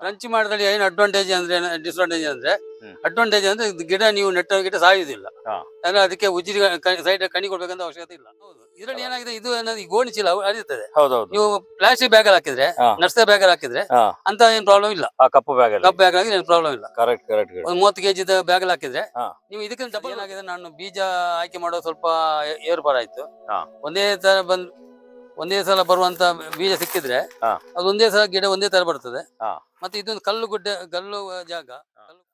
Trench ಮಾಡಿದಲ್ಲಿ ಏನು advantage ಅಂದ್ರೆ ಡಿಸ್ಅಡ್ವಾಂಟೇಜ್ ಅಂದ್ರೆ ಅಡ್ವಾಂಟೇಜ್ ಅಂದ್ರೆ ಗಿಡ ನೀವು ನೆಟ್ಟ ಗಿಡ ಸಾಯುವುದಿಲ್ಲ. ಅಂದ್ರೆ ಅದಕ್ಕೆ ಉಜ್ಜಿರಿ ಸೈಡ್ ಕಣಿ ಕೊಡ್ಬೇಕಂತ ಅವಶ್ಯಕತೆ ಇಲ್ಲ. ಇದ್ರಲ್ಲಿ ಏನಾಗಿದೆ ಇದು ಅನ್ನೋದು ಗೋಣಿ ಚೀಲ ಅರಿಯುತ್ತದೆ ನೀವು ಪ್ಲಾಸ್ಟಿಕ್ ಬ್ಯಾಗ್ ಅಲ್ಲಿ ಹಾಕಿದ್ರೆ. ನರ್ಸರಿ ಬ್ಯಾಗ್ ಅಲ್ಲಿ ಹಾಕಿದ್ರೆ ಅಂತ ಏನ್ ಪ್ರಾಬ್ಲಮ್ ಇಲ್ಲ. ಆ ಕಪ್ಪು ಬ್ಯಾಗ್ ಕಪ್ಪು ಕಪ್ ಬ್ಯಾಗ್ ಆಗಿ ಪ್ರಾಬ್ಲಮ್ ಇಲ್ಲ. ಕರೆಕ್ಟ್ ಕರೆಕ್ಟ್ ಒಂದು ಮೂವತ್ತು ಕೆಜಿ ಬ್ಯಾಗ್ ಅಲ್ಲಿ ಹಾಕಿದ್ರೆ ನೀವು ಇದಕ್ಕಿಂತ ಡಬಲ್ ಏನಾಗಿದೆ ನಾನು ಬೀಜ ಆಯ್ಕೆ ಮಾಡೋದು ಸ್ವಲ್ಪ ಏರ್ಪಾಡಾಯ್ತು. ಒಂದೇ ತರ ಬಂದ್ ಒಂದೇ ಸಲ ಬರುವಂತ ಬೀಜ ಸಿಕ್ಕಿದ್ರೆ ಹಾ. ಅದು ಒಂದೇ ಸಲ ಗಿಡ ಒಂದೇ ತರ ಬರ್ತದೆ ಹಾ. ಮತ್ತೆ ಇದೊಂದು ಕಲ್ಲು ಗುಡ್ಡ ಕಲ್ಲು ಜಾಗ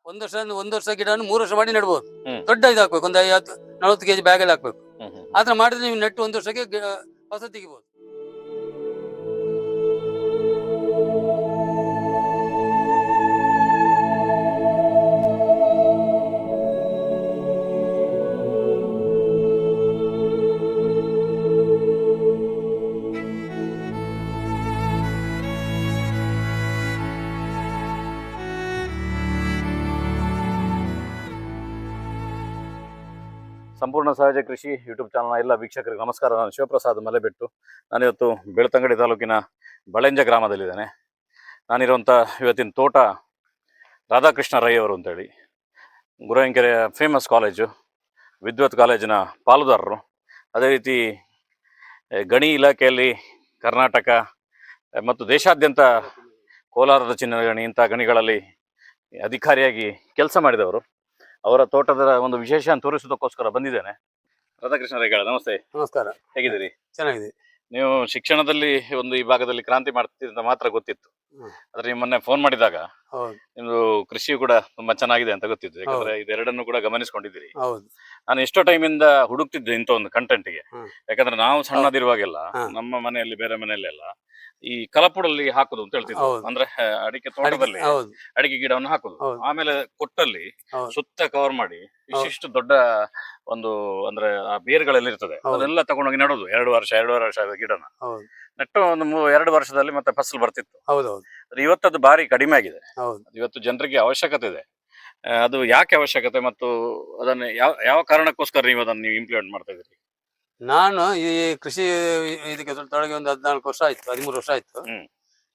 ಒಂದ್ ವರ್ಷ ಒಂದ್ ವರ್ಷ ಗಿಡ ಮೂರು ವರ್ಷ ಮಾಡಿ ನೆಡ್ಬೋದು ಹ್ಮ್. ದೊಡ್ಡ ಇದು ಹಾಕ್ಬೇಕು ಒಂದು ಐವತ್ತು ನಲವತ್ತು ಕೆಜಿ ಬ್ಯಾಗಲ್ಲಿ ಹಾಕ್ಬೇಕು ಹ್ಮ್ ಹ್ಮ್. ಆತರ ಮಾಡಿದ್ರೆ ನೀವು ನೆಟ್ಟು ಒಂದ್ ವರ್ಷಕ್ಕೆ ಗಿ- ಫಸಲು ತೆಗಿಬಹುದು ಸಂಪೂರ್ಣ ಸಹಜ ಕೃಷಿ ಯೂಟ್ಯೂಬ್ ಚಾನಲ್ನ ಎಲ್ಲ ವೀಕ್ಷಕರಿಗೆ ನಮಸ್ಕಾರ. ನಾನು ಶಿವಪ್ರಸಾದ್ ಮಲೆಬೆಟ್ಟು. ನಾನಿವತ್ತು ಬೆಳ್ತಂಗಡಿ ತಾಲೂಕಿನ ಬಳೆಂಜ ಗ್ರಾಮದಲ್ಲಿದ್ದೇನೆ. ನಾನಿರುವಂಥ ಇವತ್ತಿನ ತೋಟ ರಾಧಾಕೃಷ್ಣ ರೈ ಅವರು ಅಂತೇಳಿ. ಗುರುವಂಕೆರೆಯ ಫೇಮಸ್ ಕಾಲೇಜು ವಿದ್ವತ್ ಕಾಲೇಜಿನ ಪಾಲುದಾರರು. ಅದೇ ರೀತಿ ಗಣಿ ಇಲಾಖೆಯಲ್ಲಿ ಕರ್ನಾಟಕ ಮತ್ತು ದೇಶಾದ್ಯಂತ ಕೋಲಾರದ ಚಿನ್ನ ಗಣಿ ಇಂಥ ಗಣಿಗಳಲ್ಲಿ ಅಧಿಕಾರಿಯಾಗಿ ಕೆಲಸ ಮಾಡಿದವರು. ಅವರ ತೋಟದ ಒಂದು ವಿಶೇಷ ತೋರಿಸೋದಕ್ಕೋಸ್ಕರ ಬಂದಿದ್ದೇನೆ. ರಾಧಾಕೃಷ್ಣ ರೈಗಳ ನಮಸ್ತೆ. ನಮಸ್ಕಾರ. ಹೇಗಿದ್ದೀರಿ? ಚೆನ್ನಾಗಿದೆ. ನೀವು ಶಿಕ್ಷಣದಲ್ಲಿ ಒಂದು ಈ ಭಾಗದಲ್ಲಿ ಕ್ರಾಂತಿ ಮಾಡ್ತೀರಿ ಅಂತ ಮಾತ್ರ ಗೊತ್ತಿತ್ತು. ಆದ್ರೆ ನೀವು ಮೊನ್ನೆ ಫೋನ್ ಮಾಡಿದಾಗ ನಿಮ್ದು ಕೃಷಿ ಕೂಡ ತುಂಬಾ ಚೆನ್ನಾಗಿದೆ ಅಂತ ಗೊತ್ತಿತ್ತು. ಯಾಕಂದ್ರೆ ಇದೆರಡನ್ನು ಕೂಡ ಗಮನಿಸ್ಕೊಂಡಿದ್ದೀರಿ. ನಾನು ಎಷ್ಟೋ ಟೈಮ್ ಇಂದ ಹುಡುಕ್ತಿದ್ದೆ ಇಂಥ ಒಂದು ಕಂಟೆಂಟ್ಗೆ ಯಾಕಂದ್ರೆ ನಾವು ಸಣ್ಣದಿರುವಾಗೆಲ್ಲ ನಮ್ಮ ಮನೆಯಲ್ಲಿ ಬೇರೆ ಮನೆಯಲ್ಲೆಲ್ಲ ಈ ಕಲಪುಡಲ್ಲಿ ಹಾಕುದು ಅಂತ ಹೇಳ್ತಿದ್ರು. ಅಂದ್ರೆ ಅಡಿಕೆ ತೋಟದಲ್ಲಿ ಅಡಿಕೆ ಗಿಡವನ್ನು ಹಾಕುದು. ಆಮೇಲೆ ಕೊಟ್ಟಲ್ಲಿ ಸುತ್ತ ಕವರ್ ಮಾಡಿ ಇಷ್ಟಿಷ್ಟು ದೊಡ್ಡ ಒಂದು ಅಂದ್ರೆ ಆ ಬೇರ್ಗಳೆಲ್ಲ ಇರ್ತದೆ. ಅದೆಲ್ಲ ತಗೊಂಡೋಗಿ ನೆಡೋದು. ಎರಡು ವರ್ಷ ಎರಡು ವರ್ಷ ಗಿಡನ. ನೆಟ್ಟು ಒಂದು ಮೂ- ಎರಡು ವರ್ಷದಲ್ಲಿ ಮತ್ತೆ ಫಸಲು ಬರ್ತಿತ್ತು. ಹೌದು ಹೌದು ಆದ್ರೆ ಭಾರಿ ಕಡಿಮೆ ಆಗಿದೆ. ಹೌದು. ಇವತ್ತು ಜನರಿಗೆ ಅವಶ್ಯಕತೆ ಇದೆ. ಆ, ಅದು ಯಾಕೆ ಅವಶ್ಯಕತೆ ಮತ್ತು ಅದನ್ನು ಯಾವ ಯಾವ ಕಾರಣಕ್ಕೋಸ್ಕರ ನೀವು ಅದನ್ನು ನೀವು ಇಂಪ್ಲಿಮೆಂಟ್ ಮಾಡ್ತಾ ಇದ್ದೀರಿ? ನಾನು ಈ ಕೃಷಿ ಇದಕ್ಕೆ ತೊಡಗಿ ಒಂದು ಹದಿನಾಲ್ಕು ವರ್ಷ ಆಯ್ತು ಹದಿಮೂರು ವರ್ಷ ಆಯ್ತು. ಹ್ಮ್.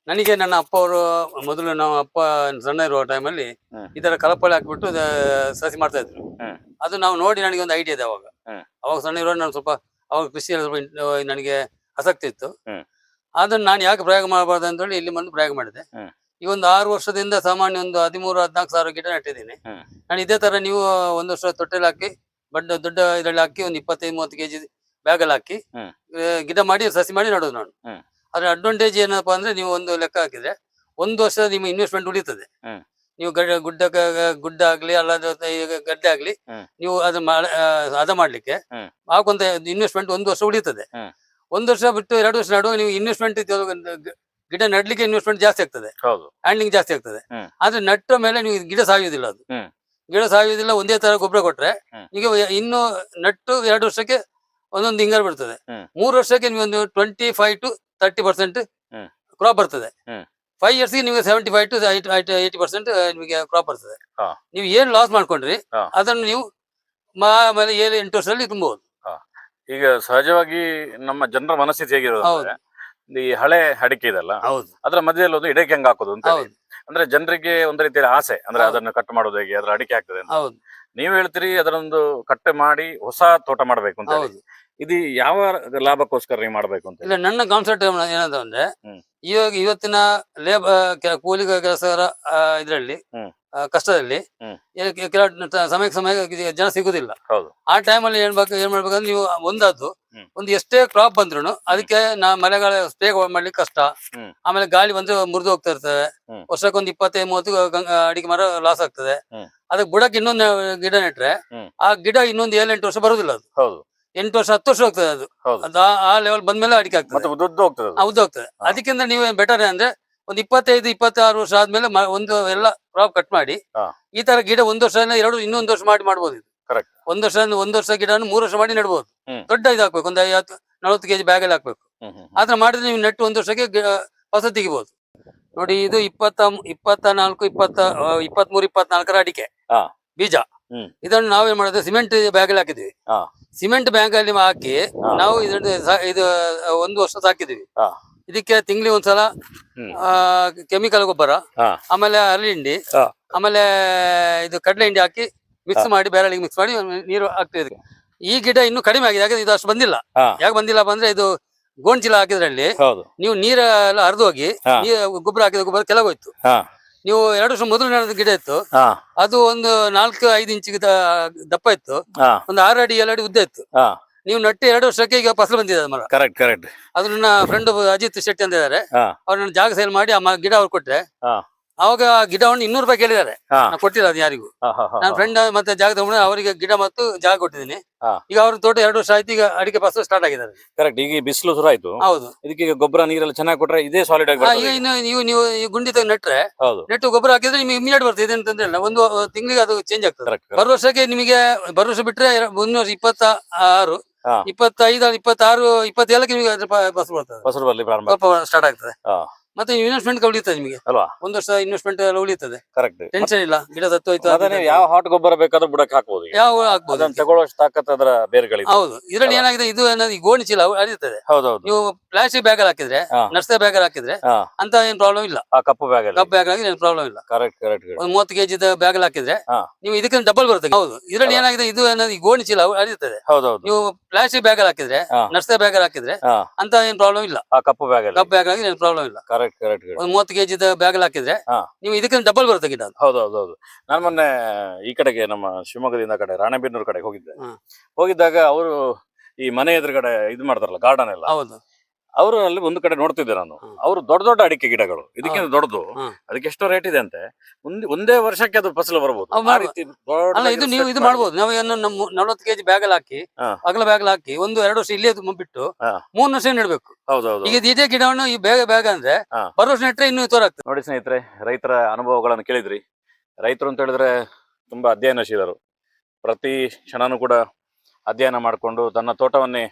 ನನಗೆ ನನ್ನ ಅಪ್ಪ ಅವರು ಮೊದಲು ನಮ್ಮ ಅಪ್ಪ ಸಣ್ಣ ಇರುವ ಟೈಮಲ್ಲಿ ಹ್ಮ್. ಈ ತರ ಕಲಪಳಿ ಹಾಕ್ಬಿಟ್ಟು ಸಸಿ ಮಾಡ್ತಾ ಇದ್ರು. ಹ್ಮ್. ಅದು ನಾವು ನೋಡಿ ನನಗೆ ಒಂದು ಐಡಿಯಾ ಇದೆ ಅವಾಗ. ಹ್ಮ್. ಅವಾಗ ಸಣ್ಣ ಇರುವಾಗ ನಾನು ಸ್ವಲ್ಪ ಅವಾಗ ಕೃಷಿಯಲ್ಲಿ ಸ್ವಲ್ಪ ಇನ್- ನನಗೆ ಆಸಕ್ತಿ ಇತ್ತು. ಆದ್ರೆ ಅದನ್ನ ನಾನು ಯಾಕೆ ಪ್ರಯೋಗ ಮಾಡಬಾರ್ದು ಅಂತ ಹೇಳಿ ಇಲ್ಲಿ ಬಂದು ಪ್ರಯೋಗ ಮಾಡಿದೆ. ಈ ಒಂದು ಆರು ವರ್ಷದಿಂದ ಸಾಮಾನ್ಯ ಒಂದು ಹದಿಮೂರು ಹದಿನಾಲ್ಕು ಸಾವಿರ ಗಿಡ ನೆಟ್ಟಿದ್ದೀನಿ. ನಾನು ಇದೇ ತರ ನೀವು ಒಂದು ವರ್ಷ ತೊಟ್ಟೆಲಿ ಹಾಕಿ ಬಡ್ಡ ದೊಡ್ಡ ಇದರಲ್ಲಿ ಹಾಕಿ ಒಂದು ಇಪ್ಪತ್ತೈದು ಮೂವತ್ತು ಕೆಜಿ ಬ್ಯಾಗಲ್ಲಿ ಹಾಕಿ ಗಿಡ ಮಾಡಿ ಸಸಿ ಮಾಡಿ ನೋಡೋದು ನಾನು. ಅದ್ರ ಅಡ್ವಾಂಟೇಜ್ ಏನಪ್ಪಾ ಅಂದ್ರೆ ನೀವು ಒಂದು ಲೆಕ್ಕ ಹಾಕಿದ್ರೆ ಒಂದು ವರ್ಷ ನಿಮ್ಮ ಇನ್ವೆಸ್ಟ್ಮೆಂಟ್ ಉಳಿತದೆ. ನೀವು ಗಡ್ಡ ಗುಡ್ಡ ಗುಡ್ಡ ಆಗ್ಲಿ ಅಲ್ಲ ಗಡ್ಡೆ ಆಗ್ಲಿ ನೀವು ಅದ ಹದ ಮಾಡ್ಲಿಕ್ಕೆ ಹಾಕೊಂತ ಇನ್ವೆಸ್ಟ್ಮೆಂಟ್ ಒಂದು ವರ್ಷ ಉಳಿತದೆ. ಒಂದು ವರ್ಷ ಬಿಟ್ಟು ಎರಡು ವರ್ಷ ನಡುವೆ ನೀವು ಇನ್ವೆಸ್ಟ್ಮೆಂಟ್ ಗಿಡ ನಡ್ಲಿಕ್ಕೆ ಇನ್ವೆಸ್ಟ್ಮೆಂಟ್ ಜಾಸ್ತಿ ಆಗ್ತದೆ ಹ್ಯಾಂಡ್ಲಿಂಗ್ ಜಾಸ್ತಿ ಆಗ್ತದೆ. ಆದ್ರೆ ನೆಟ್ಟ ಮೇಲೆ ನೀವು ಗಿಡ ಸಾಯುವುದಿಲ್ಲ ಅದು. ಗಿಡ ಸಾಯುವುದಿಲ್ಲ ಒಂದೇ ತರ ಗೊಬ್ಬರ ಕೊಟ್ರೆ ನಿಮಗೆ ಇನ್ನು ನಟ್ಟು ಎರಡು ವರ್ಷಕ್ಕೆ ಒಂದೊಂದು ಹಿಂಗಾರು ಬರ್ತದೆ ಮೂರು ವರ್ಷಕ್ಕೆ ನೀವು ಒಂದು twenty five to thirty percent. Crop ಬರ್ತದೆ. ಫೈವ್ ಇಯರ್ಸ್ ನಿಮಗೆ seventy five to eighty percent ನಿಮಗೆ ಕ್ರಾಪ್ ಬರ್ತದೆ. ನೀವು ಏನ್ ಲಾಸ್ ಮಾಡ್ಕೊಂಡ್ರಿ. ಅದನ್ನು ನೀವು ಆಮೇಲೆ ಏಳು ಎಂಟು ವರ್ಷದಲ್ಲಿ ತುಂಬಬಹುದು ಈಗ ಸಹಜವಾಗಿ ನಮ್ಮ ಜನರ ಮನಸ್ಥಿತಿ ಹೇಗಿರೋದು ಅಂದ್ರೆ, ಈ ಹಳೆ ಅಡಿಕೆ ಇದಲ್ಲ ಹೌದು. ಅದ್ರ ಮಧ್ಯದಲ್ಲಿ ಒಂದು ಇಡಕ್ಕೆ ಹೆಂಗ್ ಹಾಕೋದು ಅಂತ ಹೇಳಿ. ಹೌದು. ಅಂದ್ರೆ ಜನರಿಗೆ ಒಂದ್ ರೀತಿಯ ಆಸೆ ಅಂದ್ರೆ ಅದನ್ನ ಅದನ್ನು ಕಟ್ ಮಾಡೋದು ಹೇಗೆ ಅದ್ರ ಅಡಿಕೆ ಆಗ್ತದೆ ಅಂತ. ಹೌದು. ನೀವು ಹೇಳ್ತೀರಿ ಅದರೊಂದು ಕಟ್ಟೆ ಮಾಡಿ ಹೊಸ ತೋಟ ಮಾಡ್ಬೇಕು ಅಂತ ಹೇಳಿ. ಹೌದು. ಇದು ಯಾವ ಲಾಭಕ್ಕೋಸ್ಕರ ನೀವು ಮಾಡ್ಬೇಕು ಅಂತ ಇಲ್ಲ ನನ್ನ ಕಾನ್ಸೆಪ್ಟ್ ಏನಂತ ಅಂದ್ರೆ ಹ್ಮ್. ಇವಾಗ ಇವತ್ತಿನ ಲೇಬರ್ ಕೂಲಿ ಕೆಲಸಗಾರ ಇದರಲ್ಲಿ ಹ್ಮ್. ಕಷ್ಟದಲ್ಲಿ ಹ್ಮ್. ಏ- ಕೆ- ಕೆಲವು ಟ- ಸಮಯಕ್ಕೆ ಸಮಯ ಜನ ಸಿಗುದಿಲ್ಲ ಹೌದು ಆ ಟೈಮಲ್ಲಿ ಏನ್ ಬೇಕು ಏನ್ ಮಾಡ್ಬೇಕಂದ್ರೆ ನೀವು ಒಂದಾದ್ದು ಹ್ಮ್. ಒಂದು ಎಷ್ಟೇ ಕ್ರಾಪ್ ಬಂದ್ರು ಅದಕ್ಕೆ ನಾ ಮಳೆಗಾಲ ಸ್ಪ್ರೇ ಮಾಡ್ಲಿಕ್ಕೆ ಕಷ್ಟ ಹ್ಮ್. ಆಮೇಲೆ ಗಾಳಿ ಬಂದ್ರೆ ಮುರಿದು ಹೋಗ್ತಾ ಇರ್ತವೆ ಹ್ಮ್. ವರ್ಷಕ್ಕೊಂದು ಇಪ್ಪತ್ತೈದು ಮೂವತ್ತು ಅಡಿಕೆ ಮರ ಲಾಸ್ ಆಗ್ತದೆ ಹ್ಮ್. ಅದಕ್ಕೆ ಬುಡಕ್ಕೆ ಇನ್ನೊಂದು ಗಿಡ ನೆಟ್ರೆ ಹ್ಮ್. ಆ ಗಿಡ ಇನ್ನೊಂದು ಏಳೆಂಟು ವರ್ಷ ಬರುದಿಲ್ಲ ಅದು ಹೌದು ಎಂಟು ವರ್ಷ ಹತ್ತು ವರ್ಷ ಹೋಗ್ತದೆ ಅದು ಹೌದು ಅದು ಆ- ಆ ಲೆವೆಲ್ ಬಂದ್ಮೇಲೆ ಅಡಿಕೆ ಆಗ್ತದೆ ಹೋಗ್ತದೆ ಅದು. ಹೌದು ಹೋಗ್ತದೆ ಹಾ. ಅದಕ್ಕಿಂತ ನೀವು ಬೆಟರ್ ಅಂದ್ರೆ ಒಂದು ಇಪ್ಪತ್ತೈದು ಇಪ್ಪತ್ತಾರು ವರ್ಷ ಆದ್ಮೇಲೆ ಮ- ಒಂದು ಎಲ್ಲ ಕ್ರಾಪ್ ಕಟ್ ಮಾಡಿ ಹಾ. ಈ ತರ ಗಿಡ ಒಂದ್ ವರ್ಷ ಎರಡು ಇನ್ನೊಂದು ವರ್ಷ ಮಾಡಿ ಮಾಡ್ಬೋದು ಇದು Correct. ಒಂದು ವರ್ಷ ಒಂದು ವರ್ಷ ಗಿಡ ಮೂರು ವರ್ಷ ಮಾಡಿ ನೆಡಬಹುದು ಹ್ಮ್. ದೊಡ್ಡ ಇದು ಹಾಕ್ಬೇಕು ಒಂದು ಐವತ್ತು ನಲವತ್ತು ಕೆಜಿ ಬ್ಯಾಗ್ ಅಲ್ಲಿ ಹಾಕ್ಬೇಕು ಹ್ಮ್ ಹ್ಮ್ ಹ್ಮ್. ಆತರ ಮಾಡಿದ್ರೆ ನೀವು ನೆಟ್ಟು ಒಂದ್ ವರ್ಷಕ್ಕೆ ಗಿ- ಫಸ ತೆಗಿಬಹುದು ನೋಡಿ ಇದು ಇಪ್ಪತ್ತ ಇಪ್ಪತ್ತ ನಾಲ್ಕು ಇಪ್ಪತ್ತ ಇಪ್ಪತ್ತ್ ಮೂರು ಇಪ್ಪತ್ನಾಲ್ಕರ ಅಡಿಕೆ ಹಾ. ಬೀಜ. ಇದನ್ನು ನಾವೇನ್ ಮಾಡಿದ್ರೆ ಸಿಮೆಂಟ್ ಬ್ಯಾಗ್ ಅಲ್ಲಿ ಹಾಕಿದ್ವಿ. ಸಿಮೆಂಟ್ ಬ್ಯಾಗ್ ಅಲ್ಲಿ ಹಾಕಿ ನಾವು ಇದನ್ನ ಇದು ಒಂದು ವರ್ಷ ಸಾಕಿದ್ವಿ. ಇದಕ್ಕೆ ತಿಂಗ್ಳಿಗೆ ಒಂದ್ಸಲ. ಕೆಮಿಕಲ್ ಗೊಬ್ಬರ ಆಮೇಲೆ ಹರಳಿ ಹಿಂಡಿ ಆಮೇಲೆ ಇದು ಕಡಲೆ ಹಿಂಡಿ ಹಾಕಿ ಮಿಕ್ಸ್ ಮಾಡಿ ಬೇರೆಳಿಗೆ ಮಿಕ್ಸ್ ಮಾಡಿ ನೀರು ಹಾಕ್ತಿದ್ವಿ. ಈ ಗಿಡ ಇನ್ನು ಕಡಿಮೆ ಆಗಿದೆ ಯಾಕಂದ್ರೆ ಇದು ಅಷ್ಟು ಬಂದಿಲ್ಲ. ಯಾಕೆ ಬಂದಿಲ್ಲ ಅಂದ್ರೆ ಇದು ಗೋಣಿಚೀಲ ಹಾಕಿದ್ರಲ್ಲಿ ಹೌದು. ನೀವು ನೀರ ಎಲ್ಲ ಹರಿದು ಹೋಗಿ. ಗೊಬ್ಬರ ಹಾಕಿದ ಗೊಬ್ಬರ ಕೆಲವೋಯ್ತು ನೀವು ಎರಡು ವರ್ಷ ಮೊದಲು ನಡೆದ ಗಿಡ ಇತ್ತು. ಹಾ. ಅದು ಒಂದು ನಾಲ್ಕು ಐದು ಇಂಚಿಗೆ ದಪ್ಪ ಇತ್ತು. ಹಾ. ಒಂದು ಆರು ಅಡಿ ಏಳು ಅಡಿ ಉದ್ದ ಇತ್ತು. ಹಾ. ನೀವು ನಟ್ಟಿ ಎರಡು ವರ್ಷಕ್ಕೆ ಈಗ ಫಸಲು ಬಂದಿದೆ ಅದು ಮರ. ಕರೆಕ್ಟ್ ಕರೆಕ್ಟ್ ಅದು ನನ್ನ ಫ್ರೆಂಡ್ ಅಜಿತ್ ಶೆಟ್ಟಿ ಅಂತ ಇದ್ದಾರೆ ಹಾ. ಅವ್ರು ನನ್ನ ಜಾಗ ಸೇಲ್ ಮಾಡಿ ಆ ಮ- ಗಿಡ ಅವ್ರು ಕೊಟ್ರೆ. ಹಾ. ಅವಾಗ ಗಿಡ ಗಿಡವನ್ನು ಇನ್ನೂರು ರೂಪಾಯಿ ಕೇಳಿದ್ದಾರೆ. ಹಾ. ನಾನು ಕೊಟ್ಟಿಲ್ಲ ಅದು ಯಾರಿಗೂ. ಹಾ ಹಾ ಹಾ ನನ್ನ ಫ್ರೆಂಡ್ ಮತ್ತೆ ಜಾಗ ತಗೊಂಡು ಅವರಿಗೆ ಗಿಡ ಮತ್ತು ಜಾಗ ಕೊಟ್ಟಿದ್ದೀನಿ. ಹಾ. ಈಗ ಅವ್ರ ತೋಟ ಎರಡು ವರ್ಷ ಆಯ್ತು ಈಗ ಅಡಿಕೆ ಫಸಲು ಸ್ಟಾರ್ಟ್ ಆಗಿದ್ದಾರೆ. ಕರೆಕ್ಟ್ ಈಗ ಬಿಸಿಲು ಶುರು ಆಯ್ತು ಹೌದು. ಇದಕ್ಕೆ ಈಗ ಗೊಬ್ಬರ ನೀರೆಲ್ಲ ಚೆನ್ನಾಗಿ ಕೊಟ್ರೆ ಇದೇ ಸಾಲಿಡ್ ಆಗಿ ಹಾ, ಈಗ ಬರ್ತದೆ ಇನ್ನು ನೀವು ನೀವು ಈ ಗುಂಡಿ ತೆಗೆದು ನೆಟ್ರೆ ಹೌದು. ನೆಟ್ಟು ಗೊಬ್ಬರ ಹಾಕಿದ್ರೆ ನಿಮಗೆ ಇಮಿಡಿಯೇಟ್ ಬರ್ತದೆ. ಇದೇನು ತೊಂದ್ರೆ ಇಲ್ಲ. ಒಂದು ತಿಂಗಳಿಗೆ ಅದು ಚೇಂಜ್ ಆಗ್ತದೆ. ಕರೆಕ್ಟ್ ಬರುವ ವರ್ಷಕ್ಕೆ ನಿಮಗೆ ಬರೋ ವರ್ಷ ಬಿಟ್ರೆ ಎರ- ಮುಂದಿನ ವರ್ಷ ಇಪ್ಪತ್ತ ಆರು ಹಾ. ಇಪ್ಪತ್ತೈದು ಇಪ್ಪತ್ತಾರು ಇಪ್ಪತ್ತೇಳಕ್ಕೆ ನಿಮಗೆ ಅದ್ರ ಫಸಲು ಬರ್ತದೆ. ಫಸಲು ಬರ್ಲಿ ಪ್ರಾರಂಭ ಸ್ವಲ್ಪ ಸ್ಟಾರ್ಟ್ ಆಗ್ತದೆ. ಹಾ. ಮತ್ತೆ ಇನ್ವೆಸ್ಟ್ಮೆಂಟ್ ಉಳಿತದೆ ನಿಮಗೆ. ಅಲ್ವಾ? ಒಂದು ವರ್ಷ ಇನ್ವೆಸ್ಟ್ಮೆಂಟ್ ಎಲ್ಲ ಉಳಿತದೆ ಕರೆಕ್ಟ್ ಟೆನ್ಷನ್ ಇಲ್ಲ. ಗಿಡ ಸತ್ತು ಹೋಯ್ತು ಅದೇ ನೀವು ಯಾವ ಹಾಟ್ ಗೊಬ್ಬರ ಬೇಕಾದ್ರೂ ಬುಡಕ್ಕೆ ಹಾಕಬಹುದು ಯಾವ ಹಾಕ್ಬೋದು ಅದನ್ನ ತಗೊಳ್ಳೋಷ್ಟು ತಾಕತ್ ಅದರ ಬೇರ್ಗಳಿದೆ. ಹೌದು. ಇದ್ರಲ್ಲಿ ಏನಾಗಿದೆ? ಇದು ಏನದು ಈ ಗೋಣಿ ಚೀಲ ಅರಿಯುತ್ತದೆ ಹೌದೌದು. ನೀವು ಪ್ಲಾಸ್ಟಿಕ್ ಬ್ಯಾಗ್ ಅಲ್ಲಿ ಹಾಕಿದ್ರೆ. ನರ್ಸರಿ ಬ್ಯಾಗ್ ಅಲ್ಲಿ ಹಾಕಿದ್ರೆ ಹಾ. ಅಂತ ಏನ್ ಪ್ರಾಬ್ಲಮ್ ಇಲ್ಲ. ಆ ಕಪ್ಪು ಬ್ಯಾಗ್ ಅಲ್ಲಿ. ಕಪ್ ಬ್ಯಾಗ್ ಆಗಿ ಏನ್ ಪ್ರಾಬ್ಲಮ್ ಇಲ್ಲ. ಕರೆಕ್ಟ್ ಕರೆಕ್ಟ್ ಒಂದು ಮೂವತ್ತು ಕೆಜಿ ಬ್ಯಾಗ್ ಅಲ್ಲಿ ಹಾಕಿದ್ರೆ ಹಾ. ನೀವು ಇದಕ್ಕೆ ಡಬಲ್ ಬರುತ್ತೆ. ಹೌದು. ಇದ್ರಲ್ಲಿ ಏನಾಗಿದೆ? ಇದು ಏನದು ಈ ಗೋಣಿ ಚೀಲ ಅರಿಯುತ್ತದೆ ಹೌದೌದು. ನೀವು ಪ್ಲಾಸ್ಟಿಕ್ ಬ್ಯಾಗ್ ಅಲ್ಲಿ ಹಾಕಿದ್ರೆ ಹಾ. ನರ್ಸರಿ ಬ್ಯಾಗ್ ಅಲ್ಲಿ ಹಾಕಿದ್ರೆ ಹಾ. ಅಂತ ಏನ್ ಪ್ರಾಬ್ಲಮ್ ಇಲ್ಲ. ಆ ಕಪ್ಪು ಬ್ಯಾಗ್ ಅಲ್ಲಿ. ಕಪ್ ಬ್ಯಾಗ್ ಆಗಿ ಏನ್ ಪ್ರಾಬ್ಲಮ್ ಇಲ್ಲ. ಕರೆಕ್ಟ್ ಕರೆಕ್ಟ್ ಒಂದು ಮೂವತ್ತು ಕೆಜಿ ಬ್ಯಾಗ್ ಹಾಕಿದ್ರೆ ಹಾ. ನೀವು ಇದಕ್ಕಿಂತ ಡಬಲ್ ಬರುತ್ತೆ ಗಿಡ ಹೌದು ಹೌದು ಹೌದು ನಾನು ಮೊನ್ನೆ ಈ ಕಡೆಗೆ ನಮ್ಮ ಶಿವಮೊಗ್ಗದಿಂದ ಕಡೆ ರಾಣೆಬೆನ್ನೂರು ಕಡೆ ಹೋಗಿದ್ದೆ. ಹ್ಮ್. ಹೋಗಿದ್ದಾಗ ಅವರು ಈ ಮನೆ ಎದುರುಗಡೆ ಇದು ಮಾಡ್ತಾರಲ್ಲ ಗಾರ್ಡನ್ ಎಲ್ಲ. ಹೌದು. ಅವರು ಅಲ್ಲಿ ಒಂದು ಕಡೆ ನೋಡ್ತಿದ್ದೆ ನಾನು. ಅವರು ದೊಡ್ಡ ದೊಡ್ಡ ಅಡಿಕೆ ಗಿಡಗಳು. ಇದಕ್ಕಿಂತ ದೊಡ್ಡದು. ಅದಕ್ಕೆ ಎಷ್ಟೋ ರೇಟ್ ಇದೆ ಅಂತೆ. ಒಂದ್ ಒಂದೇ ವರ್ಷಕ್ಕೆ ಅದು ಫಸಲು ಬರಬಹುದು. ಅಲ್ಲ ಇದು ನೀವು ಇದು ಮಾಡ್ಬೋದು. ನಾವು ಏನು ನಮ್ಮ ನಲವತ್ತು ಕೆಜಿ ಬ್ಯಾಗ್ ಅಲ್ಲಿ ಹಾಕಿ ಹಾ. ಅಗಲ ಬ್ಯಾಗ್ ಅಲ್ಲಿ ಹಾಕಿ ಒಂದು ಎರಡು ವರ್ಷ ಇಲ್ಲೇ ಅದು ಬಿಟ್ಟು ಹಾ. ಮೂರ್ ವರ್ಷ ನೆಡ್ಬೇಕು. ಹೌದೌದು. ಈಗ ಇದೇ ಗಿಡವನ್ನು ಈ ಬೇಗ ಬೇಗ ಅಂದ್ರೆ ಹಾ. ಬರೋ ವರ್ಷ ನೆಟ್ರೆ ಇನ್ನೂ ತೋರಾಗ್ತದೆ. ನೋಡಿ ಸ್ನೇಹಿತರೆ ರೈತರ ಅನುಭವಗಳನ್ನು ಕೇಳಿದ್ರಿ. ರೈತರು ಅಂತ ಹೇಳಿದ್ರೆ ತುಂಬಾ ಅಧ್ಯಯನಶೀಲರು. ಪ್ರತಿ ಕ್ಷಣನೂ ಕೂಡ ಅಧ್ಯಯನ ಮಾಡಿಕೊಂಡು ತನ್ನ ತೋಟವನ್ನೇ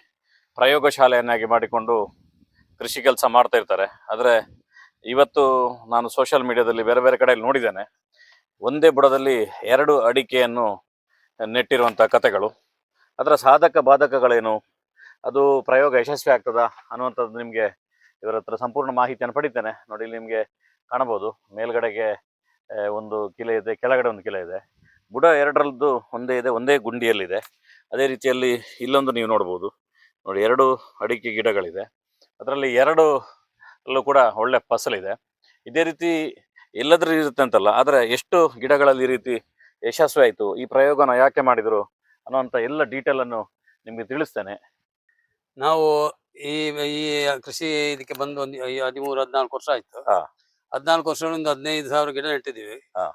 ಪ್ರಯೋಗಶಾಲೆಯನ್ನಾಗಿ ಮಾಡಿಕೊಂಡು ಕೃಷಿ ಕೆಲಸ ಮಾಡ್ತಾ ಇರ್ತಾರೆ. ಆದರೆ ಇವತ್ತು ನಾನು ಸೋಷಿಯಲ್ ಮೀಡಿಯಾದಲ್ಲಿ ಬೇರೆ ಬೇರೆ ಕಡೆಯಲ್ಲಿ ನೋಡಿದ್ದೇನೆ. ಒಂದೇ ಬುಡದಲ್ಲಿ ಎರಡು ಅಡಿಕೆಯನ್ನು ನೆಟ್ಟಿರುವಂಥ ಕಥೆಗಳು ಅದರ ಸಾಧಕ ಬಾಧಕಗಳೇನು? ಅದು ಪ್ರಯೋಗ ಯಶಸ್ವಿ ಆಗ್ತದಾ ಅನ್ನುವಂಥದ್ದು ನಿಮಗೆ ಇವರ ಹತ್ರ ಸಂಪೂರ್ಣ ಮಾಹಿತಿಯನ್ನು ಪಡಿತೇನೆ. ನೋಡಿ ನಿಮಗೆ ಕಾಣಬಹುದು. ಮೇಲ್ಗಡೆಗೆ ಒಂದು ಕಿಲೆ ಇದೆ, ಕೆಳಗಡೆ ಒಂದು ಕಿಲೆ ಇದೆ. ಬುಡ ಎರಡರದ್ದು ಒಂದೇ ಇದೆ, ಒಂದೇ ಗುಂಡಿಯಲ್ಲಿದೆ. ಅದೇ ರೀತಿಯಲ್ಲಿ ಇಲ್ಲೊಂದು ನೀವು ನೋಡ್ಬೋದು. ನೋಡಿ, ಎರಡು ಅಡಿಕೆ ಗಿಡಗಳಿದೆ. ಅದರಲ್ಲಿ ಎರಡು ಅಲ್ಲೂ ಕೂಡ ಒಳ್ಳೆ ಫಸಲಿದೆ ಇದೇ ರೀತಿ ಎಲ್ಲದ್ರ ಇರುತ್ತೆ ಅಂತಲ್ಲ ಆದರೆ ಎಷ್ಟು ಗಿಡಗಳಲ್ಲಿ ಈ ರೀತಿ ಯಶಸ್ವಿ ಆಯಿತು ಈ ಪ್ರಯೋಗನ ಯಾಕೆ ಮಾಡಿದರು ಅನ್ನೋಂಥ ಎಲ್ಲ ಡೀಟೇಲನ್ನು ನಿಮಗೆ ತಿಳಿಸ್ತೇನೆ ನಾವು ಈ ಈ ಕೃಷಿ ಇದಕ್ಕೆ ಬಂದು ಒಂದು ಈ ಹದಿಮೂರು ಹದಿನಾಲ್ಕು ವರ್ಷ ಆಯ್ತು ಹಾ. ಹದಿನಾಲ್ಕು ವರ್ಷದಿಂದ ಹದಿನೈದು ಸಾವಿರ ಗಿಡ ನೆಟ್ಟಿದ್ದೀವಿ ಹಾ.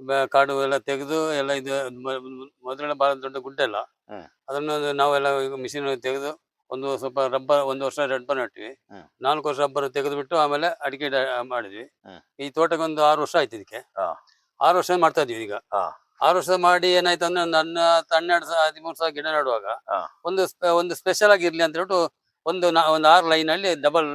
ಬ- ಕಾಡು ಎಲ್ಲ ತೆಗೆದು ಎಲ್ಲ ಇದು ಮೊದಲನೇ ಮೊದಲೆಲ್ಲ ಬಹಳ ದೊಡ್ಡ ಗುಡ್ಡ ಎಲ್ಲ ಹ್ಮ್. ಅದನ್ನು ನಾವೆಲ್ಲ ಈಗ ಮಿಷಿನ್ ತೆಗೆದು ಒಂದು ಸ್ವಲ್ಪ ರಬ್ಬರ್ ಒಂದು ವರ್ಷ ರಬ್ಬರ್ ನೆಟ್ವಿ ಹ್ಮ್. ನಾಲ್ಕು ವರ್ಷ ರಬ್ಬರ್ ತೆಗೆದು ಬಿಟ್ಟು ಆಮೇಲೆ ಅಡಿಕೆ ಡ- ಮಾಡಿದ್ವಿ ಹ್ಮ್. ಈ ತೋಟಕ್ಕೆ ಒಂದು ಆರು ವರ್ಷ ಆಯ್ತು ಇದಕ್ಕೆ ಹಾ. ಆರು ವರ್ಷ ಮಾಡ್ತಾ ಇದೀವಿ ಈಗ ಹಾ. ಆರು ವರ್ಷ ಮಾಡಿ ಏನಾಯ್ತು ಅಂದ್ರೆ ನನ್ನ ಹನ್ನ ಹನ್ನೆರಡು ಸಾವಿರ ಹದಿಮೂರು ಸಾವಿರ ಗಿಡ ನೆಡುವಾಗ ಹಾ. ಒಂದು ಸ್ಪ- ಒಂದು ಸ್ಪೆಷಲ್ ಆಗಿ ಇರ್ಲಿ ಅಂತ ಹೇಳ್ಬಿಟ್ಟು ಒಂದು ನಾ- ಒಂದು ಆರು ಲೈನ್ ಅಲ್ಲಿ ಡಬಲ್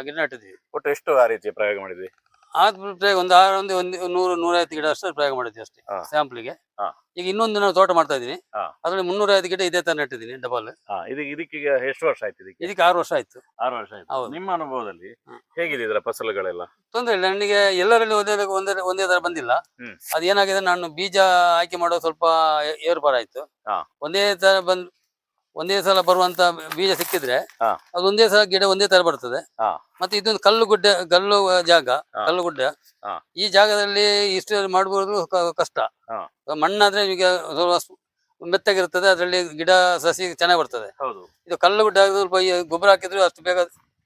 ಗಿಡ ನೆಟ್ಟಿದ್ವಿ ಒಟ್ಟು ಎಷ್ಟು ಆ ರೀತಿ ಪ್ರಯೋಗ ಮಾಡಿದ್ವಿ ಆದ್ಬಿಟ್ರೆ ಒಂದು ಆರು ಒಂದು ಒಂದು ನೂರು ನೂರೈವತ್ತು ಗಿಡ ಅಷ್ಟೇ ಪ್ರಯೋಗ ಮಾಡಿದ್ವಿ ಅಷ್ಟೇ ಹಾ. ಸ್ಯಾಂಪ್ಲಿಗೆ ಹಾ. ಈಗ ಇನ್ನೊಂದು ನಾನು ತೋಟ ಮಾಡ್ತಾ ಇದ್ದೀನಿ ಹಾ. ಅದ್ರಲ್ಲಿ ಮುನ್ನೂರೈವತ್ತು ಗಿಡ ಇದೇ ತರ ನೆಟ್ಟಿದ್ದೀನಿ ಡಬಲ್ ಹಾ ಇದು ಇದಕ್ಕೀಗ ಎಷ್ಟು ವರ್ಷ ಆಯ್ತು ಇದಕ್ಕೆ ಇದಕ್ಕೆ ಆರು ವರ್ಷ ಆಯ್ತು ಆರು ವರ್ಷ ಆಯ್ತು ಹೌದು. ನಿಮ್ಮ ಅನುಭವದಲ್ಲಿ ಹ್ಮ್. ಹೇಗಿದೆ ಇದರ ಫಸಲುಗಳೆಲ್ಲ ತೊಂದ್ರೆ ಇಲ್ಲ ನನಗೆ ಎಲ್ಲರಲ್ಲಿ ಒಂದೇ ಒಂದೇ ಒಂದೇ ತರ ಬಂದಿಲ್ಲ ಹ್ಮ್. ಅದು ಏನಾಗಿದೆ ನಾನು ಬೀಜ ಆಯ್ಕೆ ಮಾಡೋ ಸ್ವಲ್ಪ ಏ- ಏರುಪಾರು ಆಯ್ತು ಹಾ. ಒಂದೇ ತರ ಬಂದ್ ಒಂದೇ ಸಲ ಬರುವಂತ ಬೀಜ ಸಿಕ್ಕಿದ್ರೆ. ಅದು ಒಂದೇ ಸಲ ಗಿಡ ಒಂದೇ ತರ ಬರ್ತದೆ. ಮತ್ತೆ ಇದೊಂದು ಕಲ್ಲು ಗುಡ್ಡ ಕಲ್ಲು ಜಾಗ ಕಲ್ಲು ಗುಡ್ಡ. ಈ ಜಾಗದಲ್ಲಿ ಇಷ್ಟು ಮಾಡಬಹುದು ಕಷ್ಟ. ಮಣ್ಣಾದ್ರೆ ನಿಮಗೆ ಸ್ವಲ್ಪ ಮೆತ್ತಗಿರ್ತದೆ ಅದರಲ್ಲಿ ಗಿಡ ಸಸಿ ಚೆನ್ನಾಗಿ ಬರ್ತದೆ ಹೌದು ಇದು ಕಲ್ಲು ಗುಡ್ಡ ಸ್ವಲ್ಪ ಗೊಬ್ಬರ ಹಾಕಿದ್ರೆ ಅಷ್ಟು ಬೇಗ